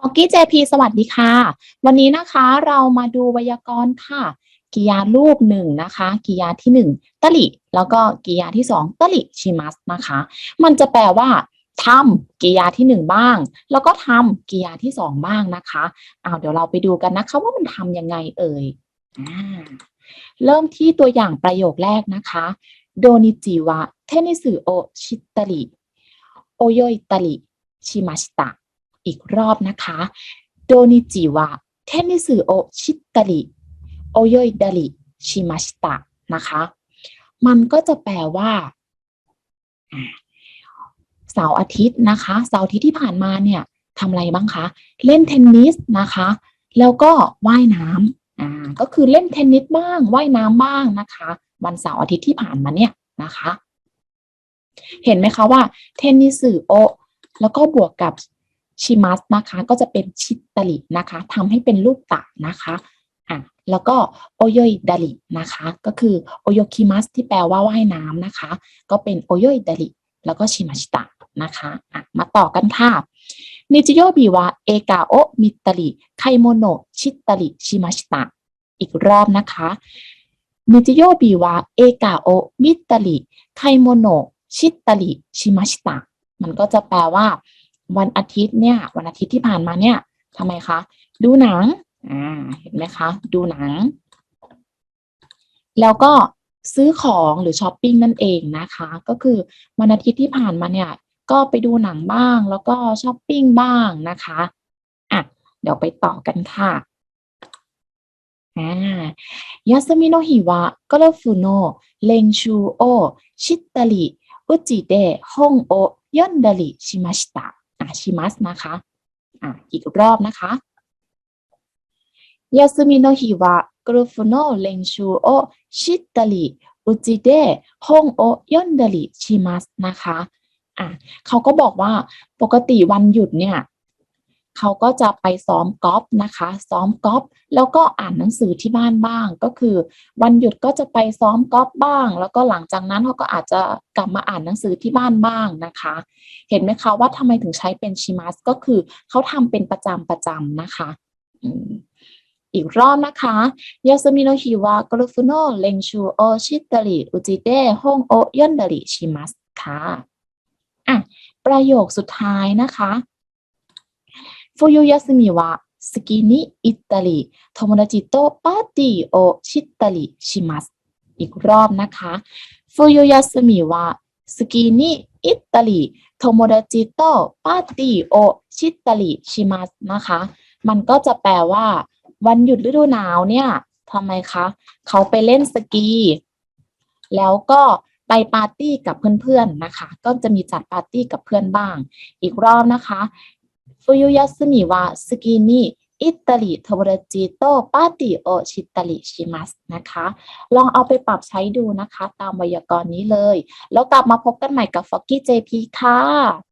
ฟอกกี้เจพีสวัสดีค่ะ วันนี้นะคะเรามาดูไวยากรณ์ค่ะกิยารูปหนึ่งนะคะกิยาที่หนึ่งตลิ แล้วก็กิยาที่สองตลิชิมัสนะคะ มันจะแปลว่าทำกิยาที่หนึ่งบ้าง แล้วก็ทำกิยาที่สองบ้างนะคะอ้าวเดี๋ยวเราไปดูกันนะคะว่ามันทำยังไงเอ่ยอ่าเริ่มที่ตัวอย่างประโยคแรกนะคะโดนิจิวะเทนิสึโอชิตะลิโอโยยตลิชิมาชิตะ อีกรอบนะคะโดนิจิวะเทนิสึโอชิตะริโอโยดาริชิมาชิตะนะคะ มันก็จะแปลว่าเสาร์อาทิตย์นะคะ เสาร์อาทิตย์ที่ผ่านมาเนี่ยทำอะไรบ้างคะ เล่นเทนนิสนะคะ แล้วก็ว่ายน้ำอ่าก็คือเล่นเทนนิสบ้างว่ายน้ำบ้างนะคะ วันเสาร์อาทิตย์ที่ผ่านมาเนี่ยนะคะ เห็นไหมคะว่าเทนนิสึโอแล้วก็บวกกับ ชิมัสนะคะ ก็จะเป็นชิตารินะคะทำให้เป็นรูปตะนะคะอะแล้วก็โอโยยดารินะคะ ก็คือโอโยคิมัสที่แปลว่าว่ายน้ำนะคะ ก็เป็นโอโยยดาริแล้วก็ชิมาชิตะนะคะอะมาต่อกันค่ะนิจิโยบิวะเอกาโอมิตาริไคโมโนชิตาริชิมาชิตะอีกรอบนะคะนิจิโยบิวะเอกาโอมิตาริไคโมโนชิตาริชิมาชิตะมันก็จะแปลว่า วันอาทิตย์เนี่ย วันอาทิตย์ที่ผ่านมาเนี่ยทำไมคะ ดูหนังอ่าเห็นไหมคะ ดูหนัง แล้วก็ซื้อของหรือช้อปปิ้งนั่นเองนะคะ ก็คือวันอาทิตย์ที่ผ่านมาเนี่ย ก็ไปดูหนังบ้าง แล้วก็ช้อปปิ้งบ้างนะคะอะเดี๋ยวไปต่อกันค่ะอ่ายาสมิโนฮิวะกรฟุโนเลงชูโอชิตาริอุจิเดฮงโอยอนดาริชิมาชิตะ อะชิมัสนะคะอะอีกรอบนะคะยาสึมิโนฮิวะกรุฟโนเลนชูโอชิตาริอุจิเดะฮงโอยอนดาริชิมัสนะคะอะเขาก็บอกว่าปกติวันหยุดเนี่ย เขาก็จะไปซ้อมกอล์ฟนะคะ ซ้อมกอล์ฟแล้วก็อ่านหนังสือที่บ้านบ้าง ก็คือ วันหยุดก็จะไปซ้อมกอล์ฟบ้าง แล้วก็หลังจากนั้นเขาก็อาจจะกลับมาอ่านหนังสือที่บ้านบ้างนะคะ เห็นไหมคะว่าทำไมถึงใช้เป็นชิมัสก็คือเขาทำเป็นประจำประจำนะคะอีกรอบนะคะยาสมิโนฮิวะกรุฟุโนเลงชูโอชิตาริอุจิเดฮงโอยอนดาริชิมัสค่ะอะประโยคสุดท้ายนะคะ ฟูยุยาสมิวะสกินิอิตาลีโทโมดาจิโตปาติโอชิตาริชิมัสอีกรอบนะคะฟูยุยาสมิวะสกินิอิตาลีโทโมดาจิโตปาติโอชิตาริชิมัสนะคะ มันก็จะแปลว่า วันหยุดฤดูหนาวเนี่ยทำไมคะ เขาไปเล่นสกี แล้วก็ไปปาร์ตี้กับเพื่อนๆนะคะ ก็จะมีจัดปาร์ตี้กับเพื่อนบ้าง อีกรอบนะคะ ฟุยุยาสมิวะสกีนิอิตาลีโทโรจิโตปาติโอชิตาลิชิมัสนะคะ ลองเอาไปปรับใช้ดูนะคะ ตามไวยากรณ์นี้เลย แล้วกลับมาพบกันใหม่กับฟอกกี้เจพีค่ะ